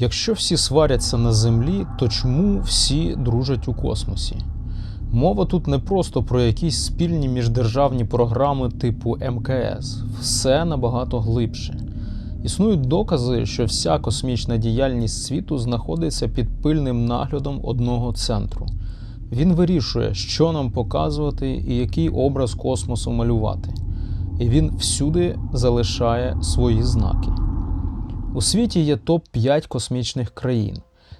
Якщо всі сваряться на землі, то чому всі дружать у космосі? Мова тут не просто про якісь спільні міждержавні програми типу МКС, все набагато глибше. Існують докази, що вся космічна діяльність світу знаходиться під пильним наглядом одного центру. Він вирішує, що нам показувати і який образ космосу малювати. І він всюди залишає свої знаки. У світі є топ-5 космічних країн: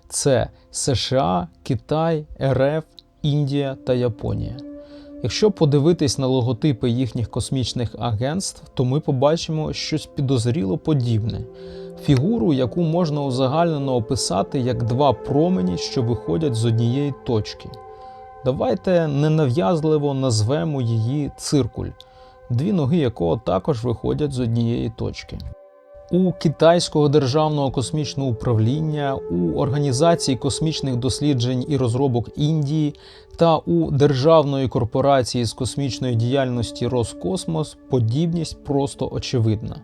це США, Китай, РФ, Індія та Японія. Якщо подивитись на логотипи їхніх космічних агентств, то ми побачимо щось підозріло подібне фігуру, яку можна узагальнено описати як два промені, що виходять з однієї точки. Давайте ненав'язливо назвемо її циркуль, дві ноги якого також виходять з однієї точки. У Китайського державного космічного управління, у Організації космічних досліджень і розробок Індії та у Державної корпорації з космічної діяльності Роскосмос подібність просто очевидна.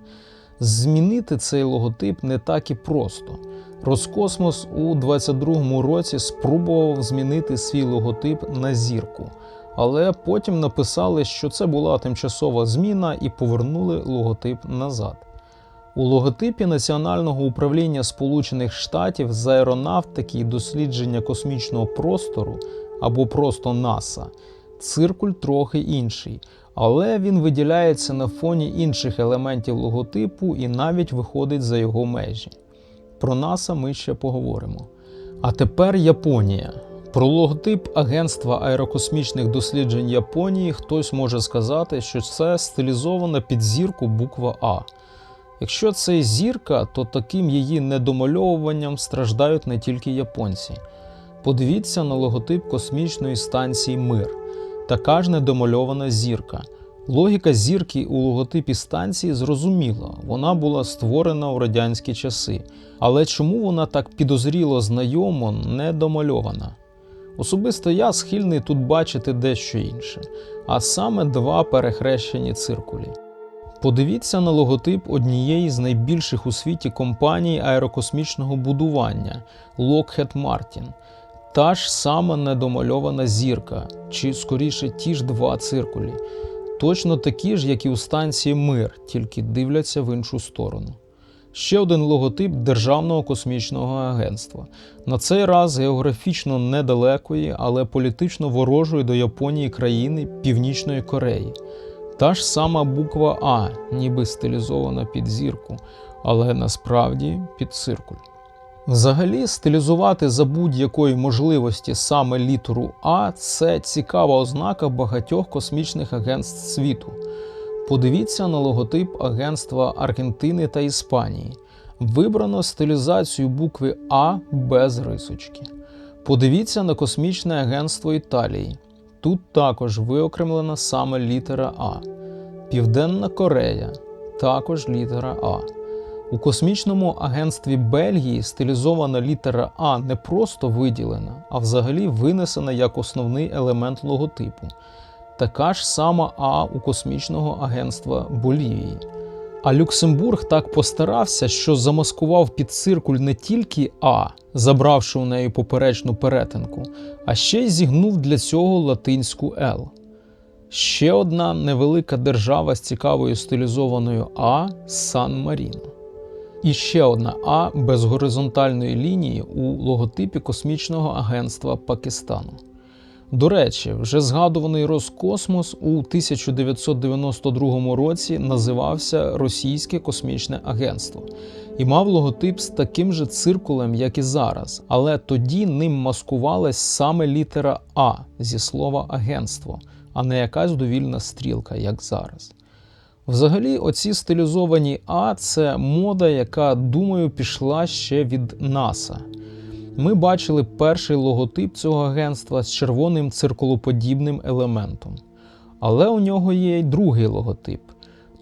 Змінити цей логотип не так і просто. Роскосмос у 22-му році спробував змінити свій логотип на зірку, але потім написали, що це була тимчасова зміна і повернули логотип назад. У логотипі Національного управління Сполучених Штатів з аеронавтики і дослідження космічного простору або просто НАСА циркуль трохи інший, але він виділяється на фоні інших елементів логотипу і навіть виходить за його межі. Про НАСА ми ще поговоримо. А тепер Японія. Про логотип Агентства аерокосмічних досліджень Японії хтось може сказати, що це стилізована під зірку буква А. Якщо це зірка, то таким її недомальовуванням страждають не тільки японці. Подивіться на логотип космічної станції Мир. Така ж недомальована зірка. Логіка зірки у логотипі станції зрозуміла, вона була створена у радянські часи. Але чому вона так підозріло знайомо недомальована? Особисто я схильний тут бачити дещо інше, а саме два перехрещені циркулі. Подивіться на логотип однієї з найбільших у світі компаній аерокосмічного будування Lockheed Martin. Та ж сама недомальована зірка, чи скоріше ті ж два циркулі, точно такі ж, як і у станції Мир, тільки дивляться в іншу сторону. Ще один логотип Державного космічного агентства. На цей раз географічно недалекої, але політично ворожої до Японії країни Північної Кореї. Та ж сама буква А, ніби стилізована під зірку, але насправді під циркуль. Взагалі, стилізувати за будь-якої можливості саме літеру А це цікава ознака багатьох космічних агентств світу. Подивіться на логотип агентства Аргентини та Іспанії. Вибрано стилізацію букви А без рисочки. Подивіться на космічне агентство Італії. Тут також виокремлена саме літера А. Південна Корея також літера А. У космічному агентстві Бельгії стилізована літера А не просто виділена, а взагалі винесена як основний елемент логотипу. Така ж сама А у космічного агентства Болівії. А Люксембург так постарався, що замаскував під циркуль не тільки А, забравши у неї поперечну перетинку, а ще й зігнув для цього латинську Л. Ще одна невелика держава з цікавою стилізованою А Сан Маріно. І ще одна А без горизонтальної лінії у логотипі космічного агентства Пакистану. До речі, вже згадуваний Роскосмос у 1992 році називався Російське космічне агентство і мав логотип з таким же циркулем, як і зараз, але тоді ним маскувалась саме літера А зі слова агентство, а не якась довільна стрілка, як зараз. Взагалі, оці стилізовані А це мода, яка, думаю, пішла ще від НАСА. Ми бачили перший логотип цього агентства з червоним циркулоподібним елементом. Але у нього є й другий логотип.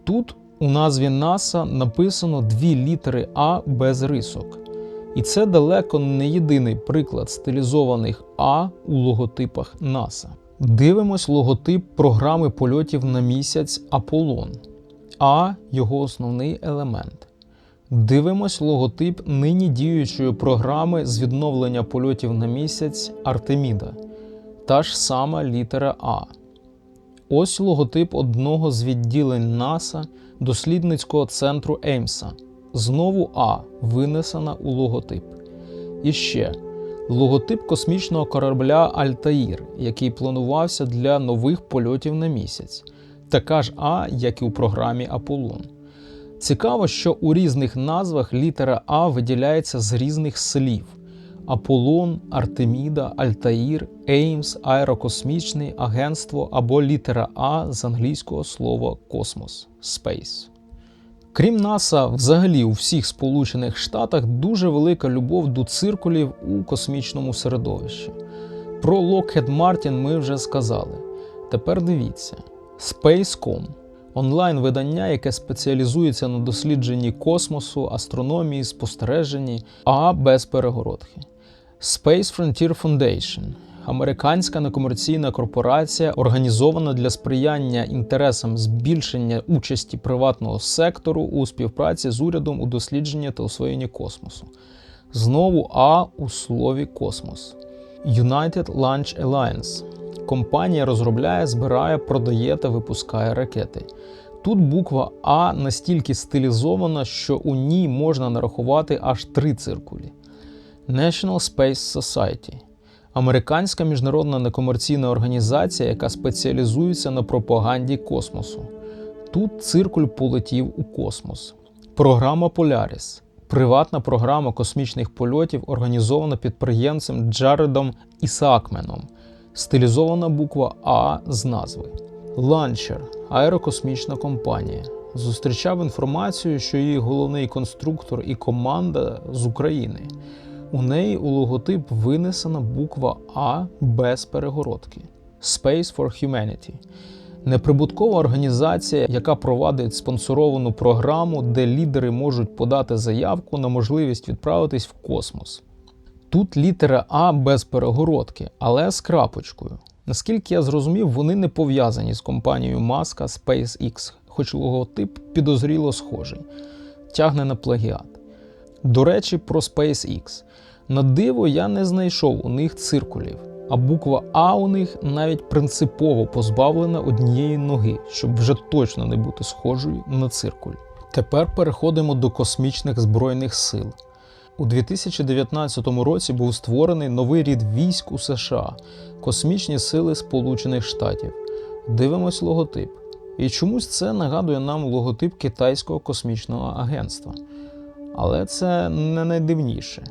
Тут у назві НАСА написано дві літери А без рисок. І це далеко не єдиний приклад стилізованих А у логотипах НАСА. Дивимось логотип програми польотів на місяць Аполлон. А його основний елемент. Дивимось логотип нині діючої програми з відновлення польотів на місяць Артеміда. Та ж сама літера А. Ось логотип одного з відділень НАСА дослідницького центру Еймса. Знову А винесена у логотип. І ще логотип космічного корабля Альтаїр, який планувався для нових польотів на місяць. Така ж А, як і у програмі Аполлон. Цікаво, що у різних назвах літера А виділяється з різних слів: Аполлон, Артеміда, Альтаїр, Еймс, Аерокосмічний Агентство або літера А з англійського слова космос Space. Крім НАСА, взагалі у всіх Сполучених Штатах дуже велика любов до циркулів у космічному середовищі. Про Lockheed Martin ми вже сказали. Тепер дивіться: Space.com – онлайн-видання, яке спеціалізується на дослідженні космосу, астрономії, спостереженні, а без перегородки. Space Frontier Foundation американська некомерційна корпорація, організована для сприяння інтересам збільшення участі приватного сектору у співпраці з урядом у дослідженні та освоєнні космосу. Знову А у слові космос. United Launch Alliance. Компанія розробляє, збирає, продає та випускає ракети. Тут буква А настільки стилізована, що у ній можна нарахувати аж три циркулі. National Space Society американська міжнародна некомерційна організація, яка спеціалізується на пропаганді космосу. Тут циркуль полетів у космос. Програма Polaris приватна програма космічних польотів, організована підприємцем Джаредом Ісаакменом. Стилізована буква А з назви. Launcher – аерокосмічна компанія. Зустрічав інформацію, що її головний конструктор і команда з України. У неї у логотип винесена буква А без перегородки. Space for Humanity неприбуткова організація, яка провадить спонсоровану програму, де лідери можуть подати заявку на можливість відправитись в космос. Тут літера А без перегородки, але з крапочкою. Наскільки я зрозумів, вони не пов'язані з компанією Маска SpaceX, хоч логотип підозріло схожий, тягне на плагіат. До речі, про SpaceX. На диво я не знайшов у них циркулів, а буква А у них навіть принципово позбавлена однієї ноги, щоб вже точно не бути схожою на циркуль. Тепер переходимо до космічних збройних сил. У 2019 році був створений новий рід військ у США Космічні Сили Сполучених Штатів. Дивимось логотип. І чомусь це нагадує нам логотип Китайського космічного агентства. Але це не найдивніше.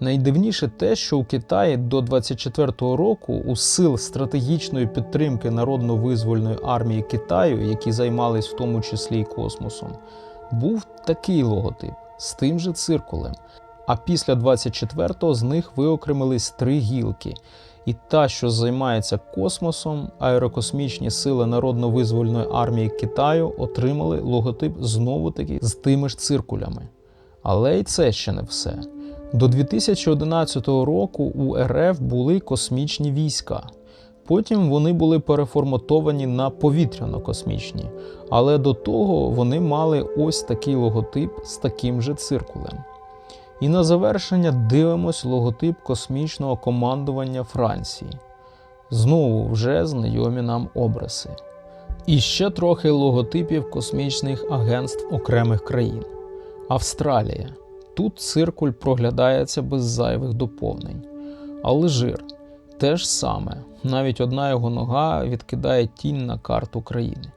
Найдивніше те, що у Китаї до 24-го року у сил стратегічної підтримки народно-визвольної армії Китаю, які займались в тому числі й космосом, був такий логотип з тим же циркулем. А після 24-го з них виокремились три гілки. І та, що займається космосом, аерокосмічні сили народно-визвольної армії Китаю отримали логотип знову таки з тими ж циркулями. Але й це ще не все. До 2011 року у РФ були космічні війська. Потім вони були переформатовані на повітряно-космічні, але до того вони мали ось такий логотип з таким же циркулем. І на завершення дивимось логотип космічного командування Франції. Знову вже знайомі нам образи. І ще трохи логотипів космічних агентств окремих країн. Австралія. Тут циркуль проглядається без зайвих доповнень. Алжир те ж саме, навіть одна його нога відкидає тінь на карту країни.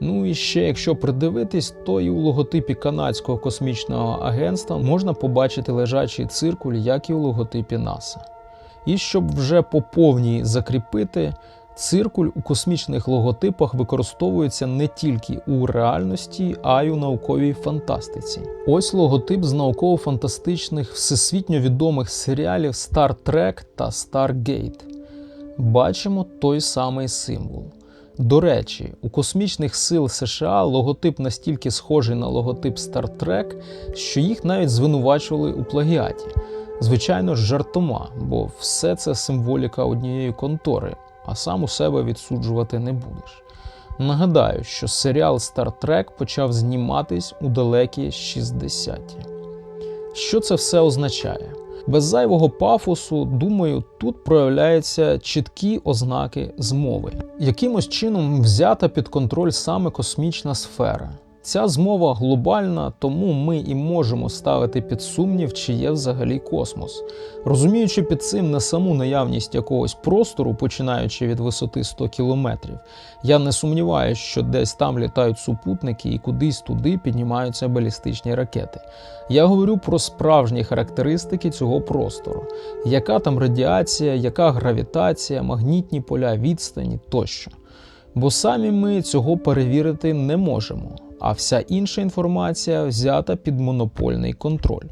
Ну і ще, якщо придивитись, то і у логотипі Канадського космічного агентства можна побачити лежачий циркуль, як і у логотипі НАСА. І щоб вже по повній закріпити, Циркуль у космічних логотипах використовується не тільки у реальності, а й у науковій фантастиці. Ось логотип з науково-фантастичних всесвітньо відомих серіалів Star Trek та Stargate. Бачимо той самий символ. До речі, у космічних сил США логотип настільки схожий на логотип Star Trek, що їх навіть звинувачували у плагіаті. Звичайно жартома, бо все це символіка однієї контори а сам у себе відсуджувати не будеш. Нагадаю, що серіал Star Trek почав зніматись у далекі 60-ті. Що це все означає? Без зайвого пафосу, думаю, тут проявляються чіткі ознаки змови. Якимось чином взята під контроль саме космічна сфера. Ця змова глобальна, тому ми і можемо ставити під сумнів, чи є взагалі космос. Розуміючи під цим не саму наявність якогось простору, починаючи від висоти 100 кілометрів, я не сумніваюся, що десь там літають супутники і кудись туди піднімаються балістичні ракети. Я говорю про справжні характеристики цього простору, яка там радіація, яка гравітація, магнітні поля, відстані тощо. Бо самі ми цього перевірити не можемо, а вся інша інформація взята під монопольний контроль.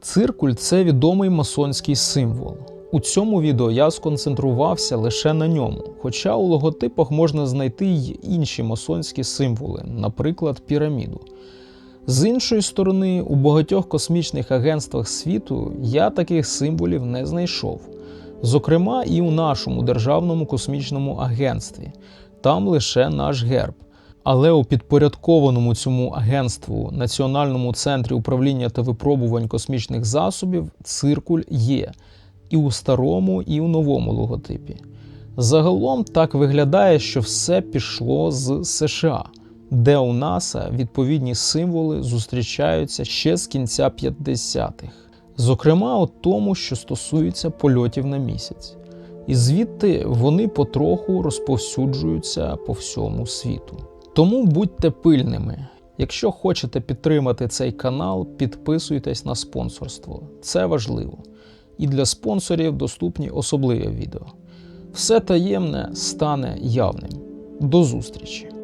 Циркуль це відомий масонський символ. У цьому відео я сконцентрувався лише на ньому, хоча у логотипах можна знайти й інші масонські символи, наприклад, піраміду. З іншої сторони, у багатьох космічних агентствах світу я таких символів не знайшов. Зокрема, і у нашому державному космічному агентстві. Там лише наш герб. Але у підпорядкованому цьому агентству Національному центрі управління та випробувань космічних засобів циркуль є і у старому, і у новому логотипі. Загалом так виглядає, що все пішло з США, де у НАСА відповідні символи зустрічаються ще з кінця 50-х. Зокрема, у тому, що стосується польотів на місяць. І звідти вони потроху розповсюджуються по всьому світу. Тому будьте пильними. Якщо хочете підтримати цей канал, підписуйтесь на спонсорство. Це важливо. І для спонсорів доступні особливі відео. Все таємне стане явним. До зустрічі!